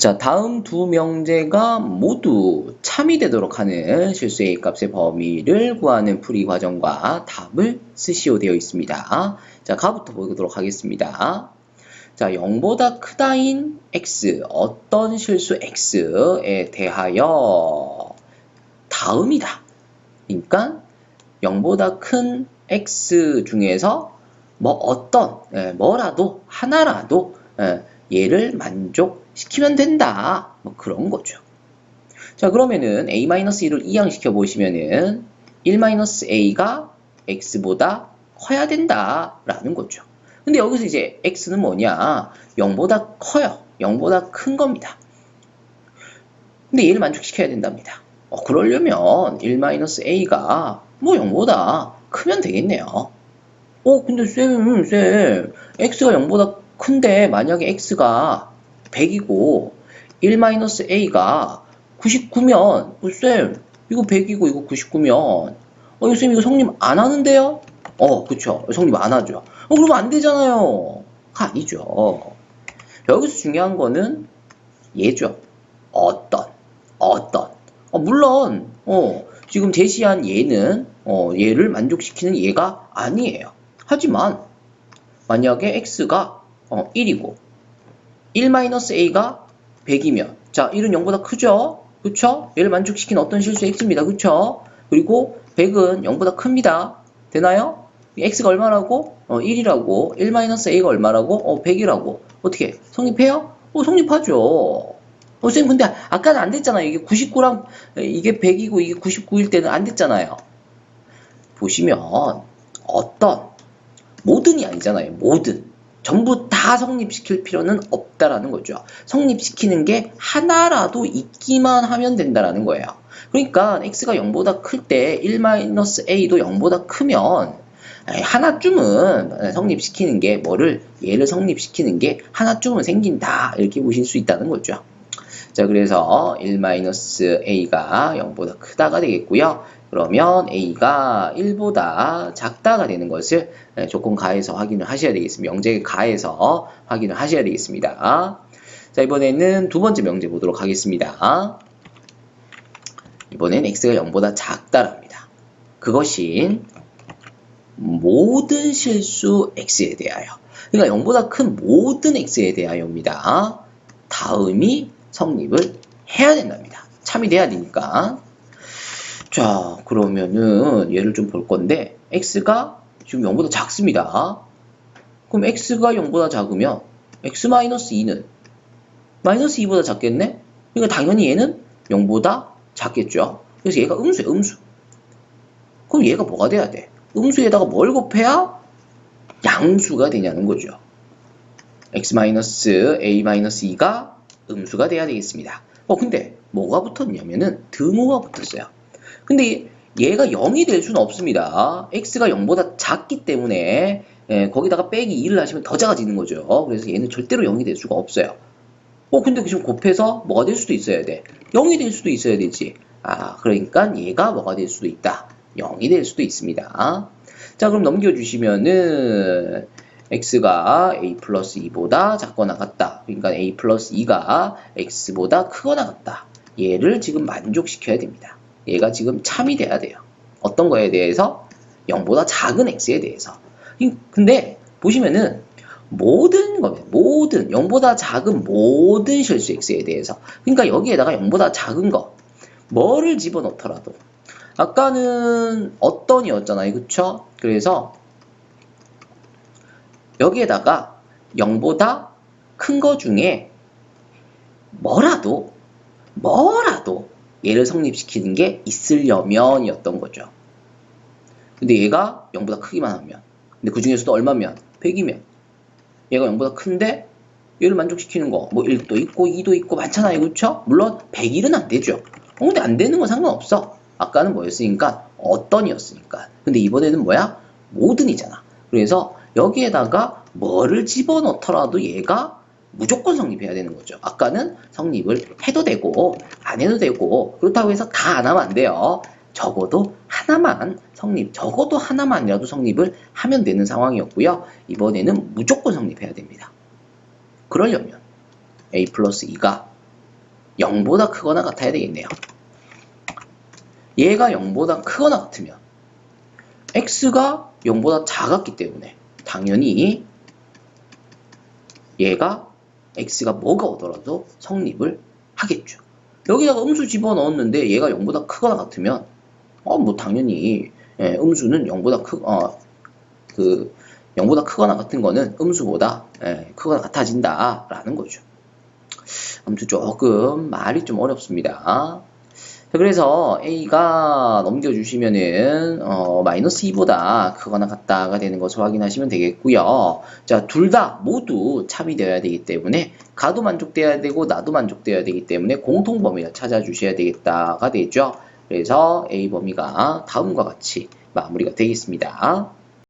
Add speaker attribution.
Speaker 1: 자, 다음 두 명제가 모두 참이 되도록 하는 실수 A 값의 범위를 구하는 풀이 과정과 답을 쓰시오 되어 있습니다. 자, 가부터 보도록 하겠습니다. 자, 0보다 크다인 x, 어떤 실수 x에 대하여 다음이다. 그러니까 0보다 큰 x 중에서 뭐 어떤, 예, 뭐라도, 하나라도, 예, 얘를 만족 시키면 된다. 뭐 그런 거죠. 자, 그러면은 a-1을 이항시켜 보시면은 1-a가 x보다 커야 된다라는 거죠. 근데 여기서 이제 x는 뭐냐? 0보다 커요. 0보다 큰 겁니다. 근데 얘를 만족시켜야 된답니다. 어, 그러려면 1-a가 뭐 0보다 크면 되겠네요. 어, 근데 쌤, 쌤, x가 0보다 큰데 만약에 x가 100이고 1-a가 99면 어, 쌤 이거 100이고 이거 99면. 어, 이거 쌤 이거 성립 안 하는데요? 어 그쵸. 성립 안 하죠. 어 그러면 안 되잖아요. 아니죠. 여기서 중요한 거는 얘죠. 어떤 어떤. 어, 물론 어 지금 제시한 얘는 어 얘를 만족시키는 얘가 아니에요. 하지만 만약에 x가 어, 1이고 1-a가 100이면 자 1은 0보다 크죠? 그쵸? 얘를 만족시키는 어떤 실수 x입니다. 그쵸? 그리고 100은 0보다 큽니다. 되나요? x가 얼마라고? 어, 1이라고 1-a가 얼마라고? 어, 100이라고 어떻게 성립해요? 어, 성립하죠. 어, 선생님 근데 아까는 안 됐잖아요. 이게 99랑 이게 100이고 이게 99일 때는 안 됐잖아요. 보시면 어떤 모든이 아니잖아요. 모든 전부 다 성립시킬 필요는 없다라는 거죠. 성립시키는 게 하나라도 있기만 하면 된다라는 거예요. 그러니까 x가 0보다 클 때 1-a도 0보다 크면 하나쯤은 성립시키는 게 뭐를 얘를 성립시키는 게 하나쯤은 생긴다 이렇게 보실 수 있다는 거죠. 자 그래서 1-a가 0보다 크다가 되겠고요. 그러면 a가 1보다 작다가 되는 것을 조건 가해서 확인을 하셔야 되겠습니다. 명제 가해서 확인을 하셔야 되겠습니다. 자 이번에는 두 번째 명제 보도록 하겠습니다. 이번엔 x가 0보다 작다랍니다. 그것인 모든 실수 x에 대하여 그러니까 0보다 큰 모든 x에 대하여입니다. 다음이 성립을 해야 된답니다. 참이 돼야 되니까 자, 그러면은 얘를 좀 볼 건데 x가 지금 0보다 작습니다. 그럼 x가 0보다 작으면 x-2는 마이너스 2보다 작겠네? 그러니까 당연히 얘는 0보다 작겠죠. 그래서 얘가 음수야, 음수. 그럼 얘가 뭐가 돼야 돼? 음수에다가 뭘 곱해야 양수가 되냐는 거죠. x-a-2가 음수가 돼야 되겠습니다. 어, 근데 뭐가 붙었냐면은 등호가 붙었어요. 근데 얘가 0이 될 수는 없습니다. x가 0보다 작기 때문에 예, 거기다가 빼기 2를 하시면 더 작아지는 거죠. 그래서 얘는 절대로 0이 될 수가 없어요. 어 근데 지금 곱해서 뭐가 될 수도 있어야 돼. 0이 될 수도 있어야 되지. 아 그러니까 얘가 뭐가 될 수도 있다. 0이 될 수도 있습니다. 자 그럼 넘겨주시면은 x가 a 플러스 2보다 작거나 같다. 그러니까 a 플러스 2가 x보다 크거나 같다. 얘를 지금 만족시켜야 됩니다. 얘가 지금 참이 돼야 돼요. 어떤 거에 대해서? 0보다 작은 x에 대해서. 근데 보시면은 모든 거면 모든 0보다 작은 모든 실수 x에 대해서 그러니까 여기에다가 0보다 작은 거 뭐를 집어넣더라도 아까는 어떤이었잖아요 그쵸 그래서 여기에다가 0보다 큰 거 중에 뭐라도 뭐라도 얘를 성립시키는 게 있으려면이었던 거죠. 근데 얘가 0보다 크기만 하면 근데 그 중에서도 얼마면? 100이면 얘가 0보다 큰데 얘를 만족시키는 거 뭐 1도 있고 2도 있고 많잖아요 그렇죠? 물론 100일은 안 되죠 어, 근데 안 되는 건 상관없어 아까는 뭐였으니까 어떤이었으니까 근데 이번에는 뭐야? 모든이잖아 그래서 여기에다가 뭐를 집어넣더라도 얘가 무조건 성립해야 되는 거죠. 아까는 성립을 해도 되고 안 해도 되고 그렇다고 해서 다 안 하면 안 돼요. 적어도 하나만 성립, 적어도 하나만이라도 성립을 하면 되는 상황이었고요. 이번에는 무조건 성립해야 됩니다. 그러려면 a 플러스 2가 0보다 크거나 같아야 되겠네요. 얘가 0보다 크거나 같으면 x가 0보다 작았기 때문에 당연히 얘가 x가 뭐가 오더라도 성립을 하겠죠. 여기다가 음수 집어넣었는데 얘가 0보다 크거나 같으면 어 뭐 당연히 예, 음수는 0보다 크, 어, 그 0보다 크거나 같은 거는 음수보다 예, 크거나 같아진다라는 거죠. 아무튼 조금 말이 좀 어렵습니다. 자, 그래서 a가 넘겨주시면은 어, 마이너스 2보다 크거나 같다가 되는 것을 확인하시면 되겠고요. 자, 둘 다 모두 참이 되어야 되기 때문에 가도 만족돼야 되고 나도 만족돼야 되기 때문에 공통 범위를 찾아주셔야 되겠다가 되죠. 그래서 a 범위가 다음과 같이 마무리가 되겠습니다.